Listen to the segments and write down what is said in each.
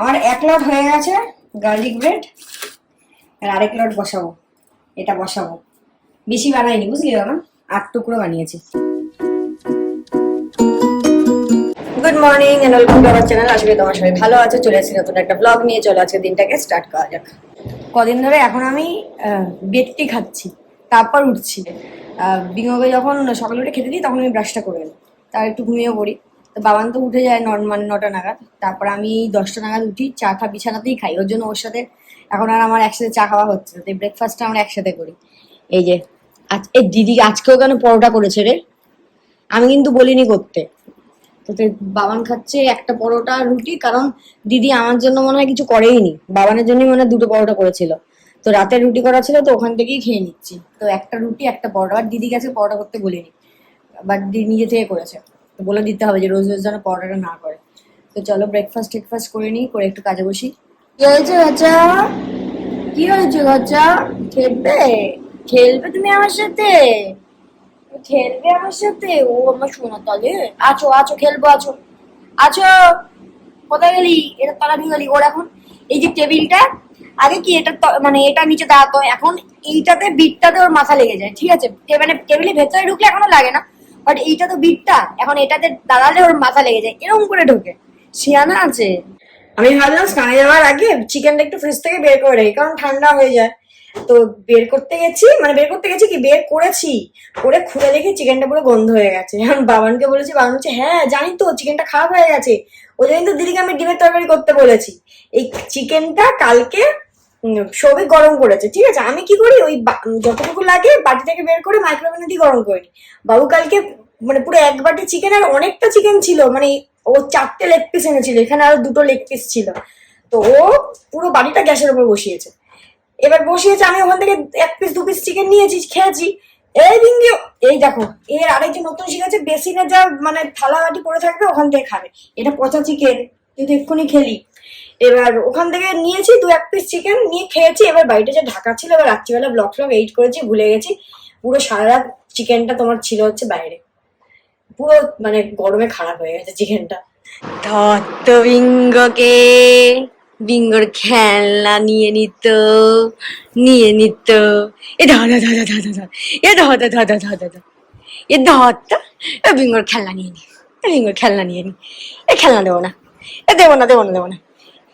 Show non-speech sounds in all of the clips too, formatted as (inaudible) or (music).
আমার এক লট হয়ে গেছে গার্লিক ব্রেড আর আরেক লট বসাবো। এটা বসাবো। বেশি বানাইনি, বুঝলি বাবা? আট টুকরো বানিয়েছি। Good morning and welcome to our channel করি তোমার সবাই ভালো আছে। চলে আসছি নতুন একটা ব্লগ নিয়ে। চলে আজকে দিনটাকে স্টার্ট করা যাক। কদিন ধরে এখন আমি বেডটি খাচ্ছি, তারপর উঠছি। বিঙ্গকে যখন সকালে উঠে খেতে দিই, তখন আমি ব্রাশটা করে নিই। তার একটু ঘুমিয়ে পড়ি। বাবান তো উঠে যায় নর মানে নটা নাগাদ। তারপর আমি দশটা নাগাদ উঠি, চা খা বিছানাতেই খাই। ওর জন্য ওর সাথে এখন আর আমার একসাথে চা খাওয়া হচ্ছে না। তাই ব্রেকফাস্টটা আমরা একসাথে করি। এই যে, আজ এই দিদি আজকেও কেন পরোটা করেছে রে? আমি কিন্তু বলিনি করতে। তো তে বাবান খাচ্ছে একটা পরোটা রুটি, কারণ দিদি আমার জন্য মনে হয় কিছু করেই নি বাবানের জন্যই মনে হয় দুটো পরোটা করেছিল। তো রাতে রুটি করা ছিল, তো ওখান থেকেই খেয়ে নিচ্ছি। তো একটা রুটি, একটা পরোটা। আর দিদি গেছে পরোটা করতে বলিনি। বাট দিদি নিজে থেকে করেছে। বলে দিতে হবে যে রোজ রোজ যেন পরোটাটা না করে। তো চলো ব্রেকফাস্ট টেকফাস্ট করে নিই, করে একটু কাজে বসি। কি হয়েছে বাচ্চা? কি হয়েছে বাচ্চা? খেলবে? খেলবে তুমি আমার সাথে? খেলবে আমার সাথে? ও আমার শোনা তাহলে আছো আছো, খেলব, আছো। আছো, কোথায় গেলি? এটা তলা গেলি, ওর এখন। এই যে টেবিলটা, আগে কি এটা মানে এটা নিচে দাঁড়াতো, এখন এইটাতে, বিটটাতে ওর মাথা লেগে যায়, ঠিক আছে? মানে টেবিলের ভেতরে ঢুকলে এখনও লাগে না। বাট এইটা তো বিটটা এখন এটাতে দাঁড়ালে ওর মাথা লেগে যায়। এরকম করে ঢোকে। শিয়ানা আছে। আমি ভাবলাম স্নানে যাওয়ার আগে চিকেনটা একটু ফ্রিজ থেকে বের করে রাখি কারণ ঠান্ডা হয়ে যায়। তো বের করতে গেছি মানে বের করতে গেছি কি? বের করেছি। করে খুলে দেখি চিকেনটা পুরো গন্ধ হয়ে গেছে। এখন বাবানকে বলেছি, বাবান বলছে হ্যাঁ জানি তো চিকেনটা খারাপ হয়ে গেছে। ওই জন্য তো দিদিকে আমি ডিমের তরকারি করতে বলেছি। এই চিকেনটা কালকে সবে গরম করেছে, ঠিক আছে? আমি কি করি? ওই যতটুকু লাগে বাটি থেকে বের করে মাইক্রোওভেনে দিয়ে গরম করে বাবু কালকে মানে পুরো এক বাটি চিকেন আর অনেকটা চিকেন ছিল মানে ও চারটে লেগ পিস এনেছিল, এখানে আরও দুটো লেগ পিস ছিল। তো ও পুরো বাড়িটা গ্যাসের উপর বসিয়েছে। এবার বসিয়েছে, আমি ওখান থেকে এক পিস দু পিস চিকেন নিয়েছি, খেয়েছি। এই বিঙ্গি, এই দেখো, এর আরেকজন নতুন শিখেছে, বেসিনে যা মানে থালা বাটি পড়ে থাকবে ওখান থেকে খাবে। এটা পচা চিকেন তুই এক্ষুনি খেলি। এবার ওখান থেকে নিয়েছি দু এক পিস চিকেন নিয়ে খেয়েছি এবার বাড়িটা যে ঢাকা ছিল এবার রাত্রিবেলা ব্লক ফ্লগ এইট করেছি ভুলে গেছি পুরো সারা রাত চিকেনটা তোমার ছিল হচ্ছে বাইরে পুরো মানে গরমে খারাপ হয়ে গেছে চিকেনটা ধত্ত বিঙ্গকে বিঙ্গর খেলনা নিয়ে নিত নিয়ে নিত এ ধা ধা ধা ধা এ ধা ধা ধা ধা ধা এ ধত্ত এ বিঙ্গর খেলনা নিয়ে নি বিঙ্গর খেলনা নিয়ে নি এ খেলনা দেবো না এ দেবো না দেবো না দেবো না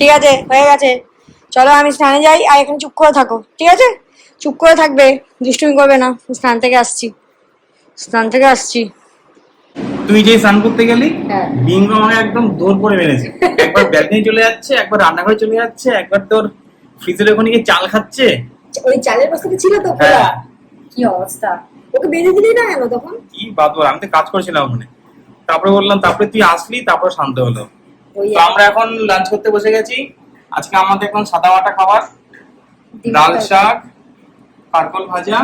ঠিক আছে হয়ে গেছে। চলো আমি স্নানে যাই আর এখানে চুপ করে থাকো ঠিক আছে? চুপ করে থাকবে দুষ্টুমি করবে না। স্নান থেকে আসছি। স্নান থেকে আসছি। তুই যে স্নান করতে গেলি হ্যাঁ। বিঙ্গ আমাকে একদম দৌড় করে মেরেছে। একবার ব্যালকনি চলে যাচ্ছে একবার রান্নাঘরে চলে যাচ্ছে একবার তোর ফ্রিজের ওখানে গিয়ে চাল খাচ্ছে। ওই চালের বস্তাটা ছিল তো খোলা হ্যাঁ। কি অবস্থা? ওকে বেঁধে দিলি না কেন তখন? কি বাদ বল, আমি তো কাজ করছিলাম ওখানে। তারপরে বললাম তারপরে তুই আসলি তারপরে শান্ত হলো। তো আমরা এখন লাঞ্চ করতে বসে গেছি। আজকে আমাদের এখন সাদা মাটা খাবার ডাল শাক কারকল ভাজা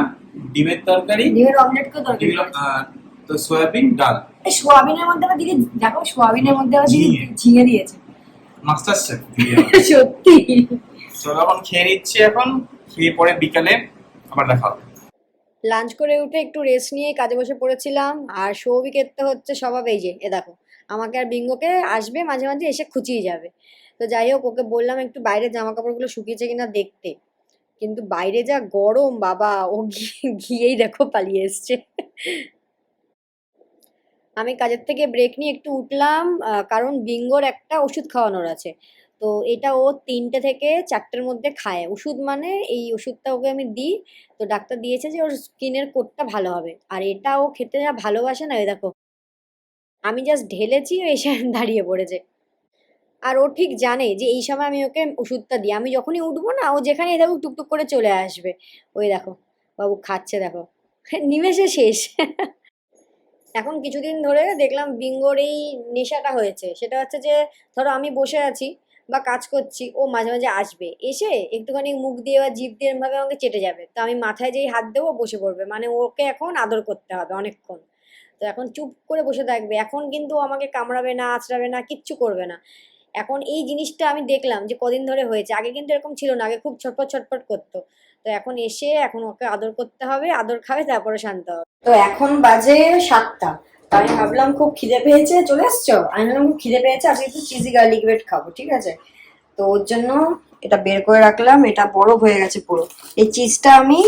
ডিমের তরকারি ডিমের অমলেট তরকারি আহ, তো সয়াবিন ডাল। এই সোয়াবিনের মধ্যে আবার দিদি দেখো সোয়াবিনের মধ্যে আবার দিদি ঝিঙে। ঝিঙে দিয়েছে। মাস্টার শেফ (laughs) সত্যি। চলো এখন খেয়ে নিচ্ছি এখন খেয়ে পরে বিকালে আবার দেখা হবে। লাঞ্চ করে উঠে একটু রেস্ট নিয়ে কাজে বসে পড়েছিলাম আর সৌভিকের তো হচ্ছে স্বভাব এই যে এ দেখো। আমাকে আর বিঙ্গোকে আসবে, মাঝে মাঝে এসে খুঁচিয়ে যাবে। তো যাই হোক, ওকে বললাম একটু বাইরে জামা কাপড়গুলো শুকিয়েছে কিনা দেখতে। কিন্তু বাইরে যা গরম, বাবা, ও গিয়ে গিয়েই দেখো পালিয়ে এসছে। আমি কাজের থেকে ব্রেক নিয়ে একটু উঠলাম কারণ বিঙ্গোর একটা ওষুধ খাওয়ানোর আছে। তো এটা ও তিনটে থেকে চারটের মধ্যে খায়। ওষুধ মানে এই ওষুধটা ওকে আমি দিই। তো ডাক্তার দিয়েছে যে ওর স্কিনের কোটটা ভালো হবে। আর এটা ও খেতে যা ভালোবাসে না দেখো আমি জাস্ট ঢেলেছি এসে (laughs) দাঁড়িয়ে পড়েছে। আর ও ঠিক জানে যে এই সময় আমি ওকে ওষুধটা দিই। আমি যখনই উঠবো না, ও যেখানে দেখো টুকটুক করে চলে আসবে। ওই দেখো, বাবু খাচ্ছে দেখো। (laughs) নিমেষে শেষ। (laughs) এখন কিছুদিন ধরে দেখলাম বিঙ্গোর এই নেশাটা হয়েছে। সেটা হচ্ছে যে, ধরো আমি বসে আছি বা কাজ করছি, ও মাঝে মাঝে আসবে। এসে একটুখানি মুখ দিয়ে বা জিভ দিয়ে এরমভাবে আমাকে চেটে যাবে। তো আমি মাথায় যেই হাত দেবো বসে পড়বে। মানে ওকে এখন আদর করতে হবে অনেকক্ষণ। তো এখন চুপ করে বসে থাকবে। এখন কিন্তু আমাকে কামড়াবে না আঁচড়াবে না, কিচ্ছু করবে না। এখন এই জিনিসটা আমি দেখলাম যে কদিন ধরে হয়েছে। আগে কিন্তু এরকম ছিল না, আগে খুব ছটপট ছটপট করতো। তো এখন এসে এখন ওকে আদর করতে হবে, আদর খাবে, তারপরে শান্ত হবে। তো এখন বাজে সাতটা। আমি ভাবলাম খুব খিদে পেয়েছে, চলে এসছো? আমি ভাবলাম খুব খিদে পেয়েছে, আজকে একটু চিজি গার্লিক ব্রেড খাব, ঠিক আছে? তো ওর জন্য এটা বের করে রাখলাম, এটা বরফ হয়ে গেছে পুরো। এই চিজটা আমি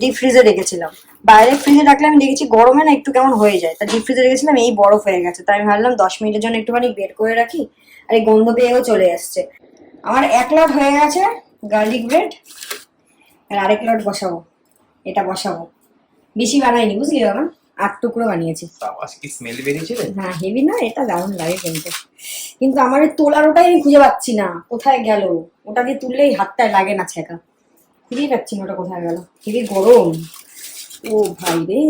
ডিপ ফ্রিজে রেখেছিলাম। বাইরে ফ্রিজে রাখলে আমি দেখেছি গরমে না একটু কেমন হয়ে যায়। তা ডিপ ফ্রিজে রেখেছিলাম এই বরফ হয়ে গেছে। তাই আমি ভাবলাম দশ মিনিটের জন্য একটুখানি বের করে রাখি আর এই গন্ধ পেয়েও চলে আসছে। আমার এক লট হয়ে গেছে গার্লিক ব্রেড আর আরেক লট বসাবো। এটা বসাবো। বেশি বানাইনি বুঝলি বাবা? আট টুকরো বানিয়েছি। হ্যাঁ হেভি না এটা দারুণ লাগে কিন্তু। কিন্তু আমার এই তোলার ওটাই আমি খুঁজে পাচ্ছি না কোথায় গেল? ওটা দিয়ে তুললেই হাতটায় লাগে না ছেঁকা খুঁজেই পাচ্ছি না ওটা কোথায় গেল। হেভি গরম। ও ভাই রে।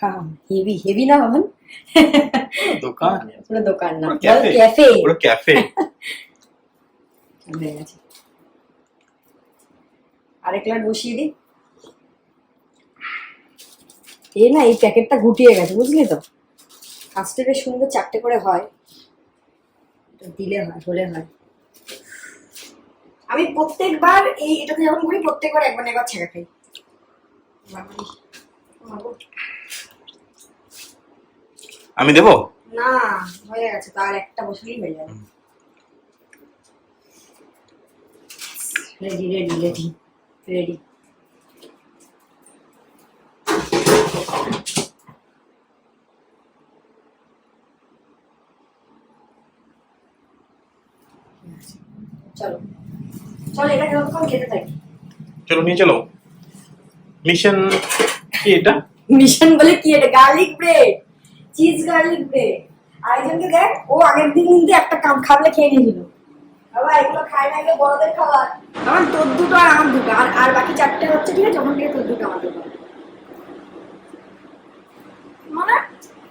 হ্যাঁ হেভি হেভি না বাবান দোকান। পুরো দোকান না ক্যাফে পুরো ক্যাফে হয়ে গেছে। আরেক লাট বসিয়ে দিই এই না এই প্যাকেটটা গুটিয়ে গেছে বুঝলি তো? ফার্স্টে সুন্দর চারটে করে হয়। দিলে হয় হলে হয়। আমি প্রত্যেকবার এই এটাতে যখন করি প্রত্যেকবার একবার একবার ছেঁকা খাই আমি দেবো? না হয়ে গেছে তার একটা বছরই হয়ে যাবে। রেডি রেডি রেডি রেডি চলো। চলো এটা কতক্ষণ খেতে থাকি। চলো নিয়ে চলো। মিশন কি এটা? মিশন বলে কি এটা? Garlic bread cheese garlic bread আরেকজনকে দেখ ও আগের দিন কিন্তু একটা কাম খাবলে খেয়ে নিয়েছিল। বাবা এগুলো খায় না এগুলো বড়দের খাবার। আমার তোর দুটো আর আমার দুটো। আর আর বাকি চারটে হচ্ছে ঠিক আছে? যখন থেকে তোর দুটো আমার দুটো। মানে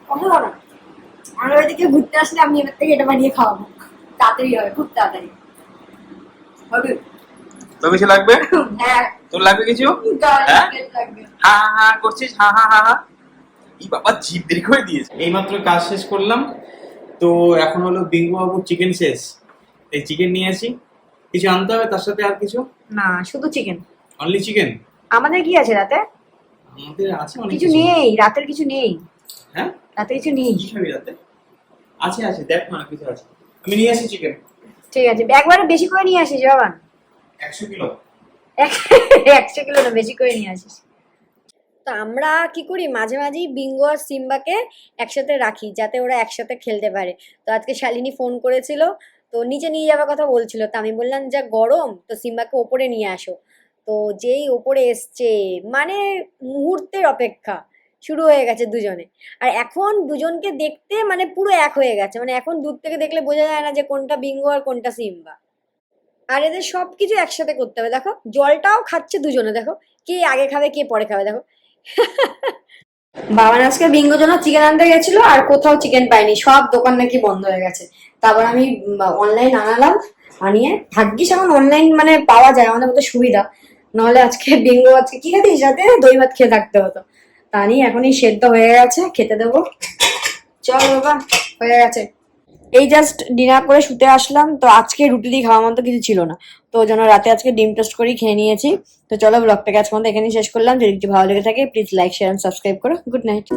কথা বলো আমার ওইদিকে ঘুরতে আসলে আমি এবার থেকে এটা বানিয়ে খাওয়াবো। তাড়াতাড়ি হবে খুব তাড়াতাড়ি। হবে। তো কিছু লাগবে? হ্যাঁ। তোর লাগবে কিছু? হ্যাঁ? হা হা করছিস? হা হা হা হা। এই বাবা জিভ দেরি করে দিয়েছে। এইমাত্র কাজ শেষ করলাম। তো এখন হলো বিঙ্গু বাবুর চিকেন শেষ। এই চিকেন নিয়ে আসি। কিছু আনতে হবে তার সাথে আর কিছু? না শুধু চিকেন অনলি চিকেন আমাদের কি আছে রাতে? আমাদের আছে অনেক কিছু নেই রাতের কিছু নেই। হ্যাঁ? রাতে কিছু নেই। খাবি রাতে? আছে আছে দেখ না কিছু আছে। আমি নিয়ে আসি চিকেন ঠিক আছে একবারে বেশি করে নিয়ে আসিস জবান একশো কিলো। একশো কিলো না বেশি করে নিয়ে আসিস। তো আমরা কি করি মাঝে মাঝেই বিঙ্গো আর সিম্বাকে একসাথে রাখি যাতে ওরা একসাথে খেলতে পারে। তো আজকে শালিনী ফোন করেছিল তো নিচে নিয়ে যাওয়ার কথা বলছিল তো আমি বললাম যা গরম তো সিম্বাকে ওপরে নিয়ে আসো। তো যেই ওপরে এসছে মানে মুহূর্তের অপেক্ষা শুরু হয়ে গেছে দুজনে। আর এখন দুজনকে দেখতে মানে পুরো এক হয়ে গেছে মানে এখন দূর থেকে দেখলে বোঝা যায় না যে কোনটা বিঙ্গো আর কোনটা সিম্বা। আর এদের সব কিছু একসাথে করতে হবে। দেখো, জলটাও খাচ্ছে দুজনে, দেখো। কে আগে খাবে, কে পরে খাবে, দেখো। বাবা আজকে বিঙ্গো জন্য চিকেন আনতে গেছিল আর কোথাও চিকেন পাইনি। সব দোকান নাকি বন্ধ হয়ে গেছে। তারপর আমি অনলাইন আনালাম, আনিয়ে, ভাগ্যিস এখন অনলাইন মানে পাওয়া যায়, আমাদের মতো সুবিধা। নাহলে আজকে বিঙ্গো আজকে কি খেতিস রাতে দই ভাত খেয়ে থাকতে হতো। তা নিয়ে এখনই সেদ্ধ হয়ে গেছে, খেতে দেবো। চল বাবা, হয়ে গেছে। এই জাস্ট ডিনার করে শুতে আসলাম, তো আজকে রুটি দিয়ে খাওয়ার মতো কিছু ছিল না। তো জন্য রাতে আজকে ডিম টোস্ট করেই খেয়ে নিয়েছি। তো চলো ব্লগটাকে আজকে মতো এখানেই শেষ করলাম। যদি কিছু ভালো লেগে থাকে প্লিজ লাইক শেয়ার সাবস্ক্রাইব করো। Good night